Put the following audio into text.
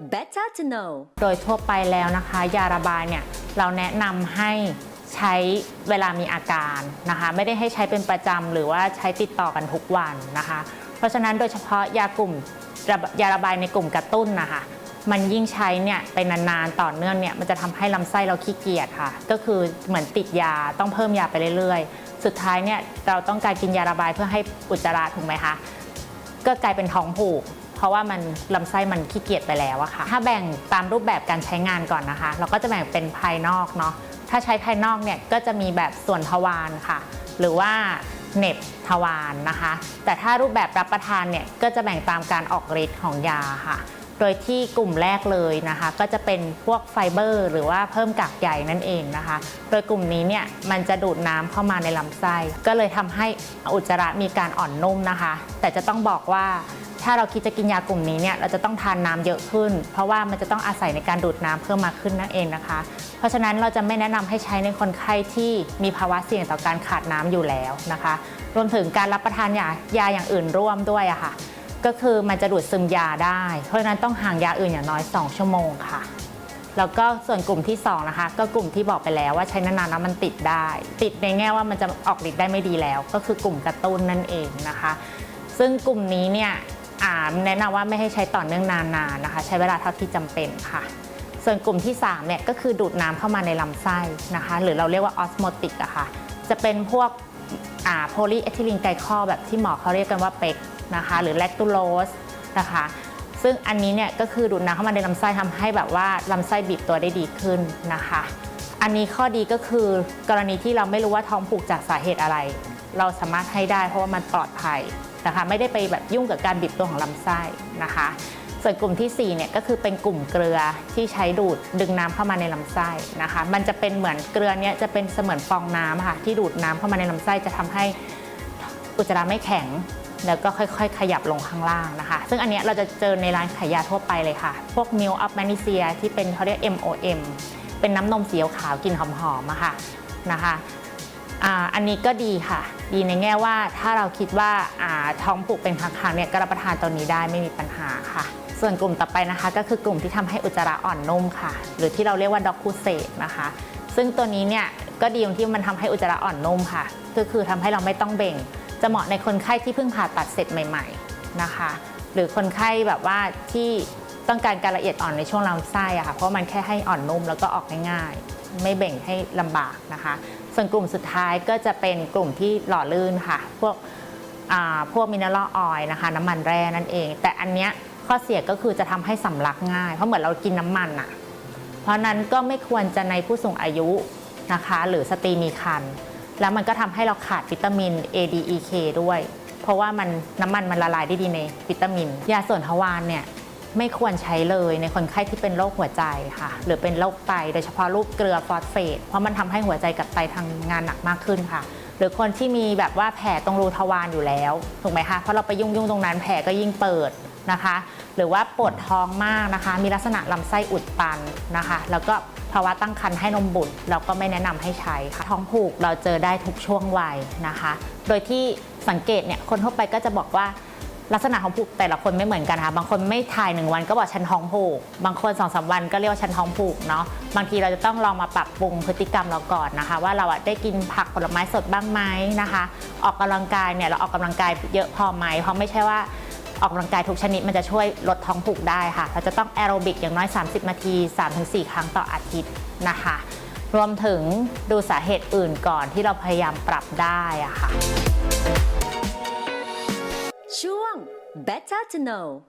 Better to know โดยทั่วไปแล้วนะคะ ยาระบายเนี่ยเราแนะนำให้ใช้เวลามีอาการนะคะ ไม่ได้ให้ใช้เป็นประจำหรือว่าใช้ติดต่อกันทุกวันนะคะ เพราะฉะนั้นโดยเฉพาะยากลุ่มยาระบายในกลุ่มกระตุ้นนะคะ มันยิ่งใช้เนี่ยไปนานๆต่อเนื่องเนี่ยมันจะทำให้ลำไส้เราขี้เกียจค่ะ ก็คือเหมือนติดยาต้องเพิ่มยาไปเรื่อยๆ สุดท้ายเนี่ยเราต้องการกินยาระบายเพื่อให้อุจจาระถูกไหมคะก็กลายเป็นท้องผูก เพราะว่ามันลำไส้มันขี้เกียจไปแล้วอะค่ะ ถ้าแบ่งตามรูปแบบการใช้งานก่อนนะคะ เราก็จะแบ่งเป็นภายนอกเนาะ ถ้าใช้ภายนอกเนี่ยก็จะมีแบบส่วนทวารค่ะ หรือว่าเน็บทวารนะคะ แต่ถ้ารูปแบบรับประทานเนี่ยก็จะแบ่งตามการออกฤทธิ์ของยาค่ะ โดยที่กลุ่มแรกเลยนะคะ ก็จะเป็นพวกไฟเบอร์ หรือว่าเพิ่มกากใยนั่นเองนะคะ โดยกลุ่มนี้เนี่ยมันจะดูดน้ำเข้ามาในลำไส้ ก็เลยทำให้อุจจาระมีการอ่อนนุ่มนะคะ แต่จะต้องบอกว่า ถ้าเราคิดจะกินยากลุ่มนี้เนี่ยเราจะต้องทานน้ำเยอะขึ้น เพราะว่ามันจะต้องอาศัยในการดูดน้ำเพิ่มมากขึ้นนั่นเองนะคะ เพราะฉะนั้นเราจะไม่แนะนำให้ใช้ในคนไข้ที่มีภาวะเสี่ยงต่อการขาดน้ำอยู่แล้วนะคะ รวมถึงการรับประทานยายาอย่างอื่นร่วมด้วยอะค่ะ ก็คือมันจะดูดซึมยาได้ เพราะฉะนั้นต้องห่างยาอื่นอย่างน้อย 2 ชั่วโมงค่ะแล้วก็ส่วนกลุ่มที่2นะคะก็กลุ่มที่บอกไปแล้วว่าใช้นานๆแล้วมันติดได้ ติดในแง่ว่ามันจะออกฤทธิ์ได้ไม่ดีแล้ว ก็คือกลุ่มกระตุ้นนั่นเองนะคะ ซึ่งกลุ่มนี้เนี่ย แนะนำว่าไม่ให้ใช้ต่อเนื่องนานๆนะคะ ใช้เวลาเท่าที่จำเป็นค่ะ ส่วนกลุ่มที่3เนี่ยก็คือดูดน้ำเข้ามาในลำไส้นะคะ หรือเราเรียกว่าออสโมติกอะค่ะจะเป็นพวกโพลีเอทิลีนไกลคอลแบบที่หมอเขาเรียกกันว่าเป็กนะคะ หรือแลคตูโลสนะคะ ซึ่งอันนี้เนี่ยก็คือดูดน้ำเข้ามาในลำไส้ทำให้แบบว่าลำไส้บีบตัวได้ดีขึ้นนะคะ อันนี้ข้อดีก็คือกรณีที่เราไม่รู้ว่าท้องผูกจากสาเหตุอะไร เราสามารถให้ได้เพราะว่ามันปลอดภัย นะคะไม่ได้ไปแบบยุ่งกับการบีบตัวของลำไส้นะคะ ส่วนกลุ่มที่4เนี่ยก็คือเป็นกลุ่มเกลือที่ใช้ดูดดึงน้ำเข้ามาในลำไส้นะคะ มันจะเป็นเหมือนเกลือเนี่ยจะเป็นเสมือนฟองน้ำค่ะที่ดูดน้ำเข้ามาในลำไส้จะทำให้อุจจาระไม่แข็งแล้วก็ค่อยๆ ขยับลงข้างล่างนะคะ ซึ่งอันเนี้ยเราจะเจอในร้านขายยาทั่วไปเลยค่ะ พวก Milk of Magnesia ที่เป็นเขาเรียก MOM เป็นน้ำนมสีขาวกลิ่นหอมๆอะค่ะนะคะ อันนี้ก็ดีค่ะ ดีในแง่ว่าถ้าเราคิดว่าท้องผูกเป็นครั้งๆเนี่ยก็รับประทานตัวนี้ได้ไม่มีปัญหาค่ะ ส่วนกลุ่มต่อไปนะคะ ก็คือกลุ่มที่ทำให้อุจจาระอ่อนนุ่มค่ะ หรือที่เราเรียกว่าด็อกคูเซตนะคะ ซึ่งตัวนี้เนี่ยก็ดีตรงที่มันทำให้อุจจาระอ่อนนุ่มค่ะ ก็คือทำให้เราไม่ต้องเบ่ง จะเหมาะในคนไข้ที่เพิ่งผ่าตัดเสร็จใหม่ ๆนะคะ หรือคนไข้แบบว่าที่ต้องการการละเอียดอ่อนในช่วงลำไส้อะค่ะ เพราะมันแค่ให้อ่อนนุ่มแล้วก็ออกง่ายๆ ไม่เบ่งให้ลำบากนะคะ ส่วนกลุ่มสุดท้ายก็จะเป็นกลุ่มที่หล่อลื่นค่ะ พวกพวกมินเนอรัลออยล์นะคะ น้ำมันแร่นั่นเอง แต่อันเนี้ยข้อเสียก็คือจะทำให้สำลักง่าย เพราะเหมือนเรากินน้ำมันอะเพราะนั้นก็ไม่ควรจะในผู้สูงอายุนะคะ หรือสตรีมีครรภ์แล้วมันก็ทำให้เราขาดวิตามิน A D E K ด้วย เพราะว่ามันน้ำมันมันละลายได้ดีในวิตามิน ยาส่วนทวารเนี่ย ไม่ควรใช้เลยในคนไข้ที่เป็นโรคหัวใจค่ะ หรือเป็นโรคไตโดยเฉพาะรูปเกลือฟอสเฟตเพราะมันทำให้หัวใจกับไตทำงานหนักมากขึ้นค่ะ หรือคนที่มีแบบว่าแผลตรงรูทวารอยู่แล้วถูกไหมคะเพราะเราไปยุ่งยุ่งตรงนั้นแผลก็ยิ่งเปิดนะคะ หรือว่าปวดท้องมากนะคะ มีลักษณะลำไส้อุดตันนะคะ แล้วก็ภาวะตั้งครรภ์ให้นมบุตรเราก็ไม่แนะนำให้ใช้ค่ะท้องผูกเราเจอได้ทุกช่วงวัยนะคะ โดยที่สังเกตเนี่ยคนทั่วไปก็จะบอกว่า ลักษณะท้องผูกแต่ละคนไม่เหมือนกันค่ะ บางคนไม่ถ่ายหนึ่งวันก็บอกฉันท้องผูก บางคนสองสามวันก็เรียกว่าฉันท้องผูกเนาะ บางทีเราจะต้องลองมาปรับปรุงพฤติกรรมเราก่อนนะคะ ว่าเราอะได้กินผักผลไม้สดบ้างไหมนะคะ ออกกำลังกายเนี่ยเราออกกำลังกายเยอะพอไหม เพราะไม่ใช่ว่าออกกำลังกายทุกชนิดมันจะช่วยลดท้องผูกได้ค่ะ เราจะต้องแอโรบิกอย่างน้อย 30 นาที 3-4 ครั้งต่ออาทิตย์นะคะ รวมถึงดูสาเหตุอื่นก่อนที่เราพยายามปรับได้อะค่ะ Better to know